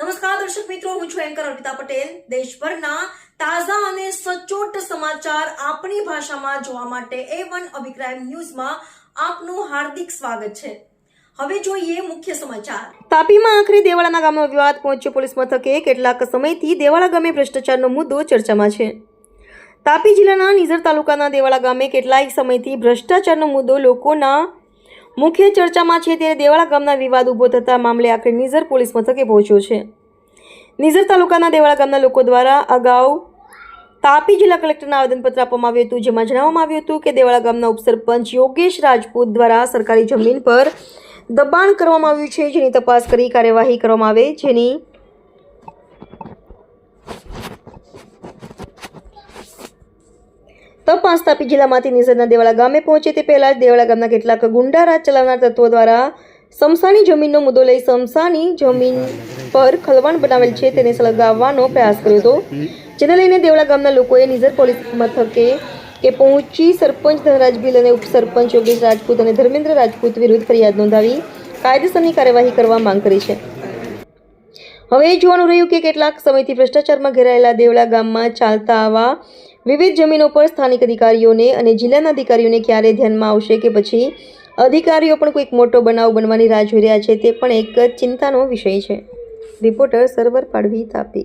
નમસ્કાર, દર્શક મિત્રો, હું છું એન્કર અર્પિતા પટેલ. દેશભરના તાજા અને સચોટ સમાચાર આપણી ભાષામાં જોવા માટે એ વન અભિક્રાઇમ ન્યૂઝમાં આપનું હાર્દિક સ્વાગત છે. હવે જોઈએ મુખ્ય સમાચાર. તાપીમાં આખરે દેવાળાના ગામનો વિવાદ પહોંચ્યો. પોલીસ મથકે કેટલાક સમયથી દેવાળા ગામે ભ્રષ્ટાચારનો મુદ્દો ચર્ચામાં છે. તાપી જિલ્લાના નિઝર તાલુકાના દેવાળા ગામે કેટલાય સમયથી ભ્રષ્ટાચારનો મુદ્દો લોકોના મુખ્ય ચર્ચામાં છે ત્યારે દેવાળા ગામના વિવાદ ઊભો થતા મામલે આખરે નિઝર પોલીસ મથકે પહોંચ્યો છે. નિઝર તાલુકાના દેવાળા ગામના લોકો દ્વારા અગાઉ તાપી જિલ્લા કલેક્ટરને આવેદનપત્ર આપવામાં આવ્યું હતું, જેમાં જણાવવામાં આવ્યું હતું કે દેવાળા ગામના ઉપસરપંચ યોગેશ રાજપૂત દ્વારા સરકારી જમીન પર દબાણ કરવામાં આવ્યું છે, જેની તપાસ કરી કાર્યવાહી કરવામાં આવે, જેની તપાસ તાપી જિલ્લામાંથી નિઝરના દેવાળા ગામે પહોંચે તે પહેલાં જ દેવાળા ગામના કેટલાક ગુંડા રાજ ચલાવનાર તત્વો દ્વારા સમસાની જમીનનો મુદ્દો લઈ સમસાની જમીન પર ખલવાણ બનાવેલ છે તેને સળગાવવાનો પ્રયાસ કર્યો હતો. જેને લઈને દેવળા ગામના લોકોએ નિઝર પોલીસ મથકે કે પહોંચી સરપંચ ધનરાજ ભીલ અને ઉપસરપંચ યોગેશ રાજપૂત અને ધર્મેન્દ્ર રાજપૂત વિરુદ્ધ ફરિયાદ નોંધાવી કાયદેસરની કાર્યવાહી કરવા માંગ કરી છે. હવે એ જોવાનું રહ્યું કે કેટલાક સમયથી ભ્રષ્ટાચારમાં ઘેરાયેલા દેવળા ગામમાં ચાલતા આવા વિવિધ જમીનો પર સ્થાનિક અધિકારીઓને અને જિલ્લાના અધિકારીઓને ક્યારે ધ્યાનમાં આવશે કે પછી અધિકારીઓ પણ કોઈક મોટો બનાવ બનવાની રાહ જોઈ રહ્યા છે તે પણ એક ચિંતાનો વિષય છે. રિપોર્ટર સર્વર પાડવી તાપી.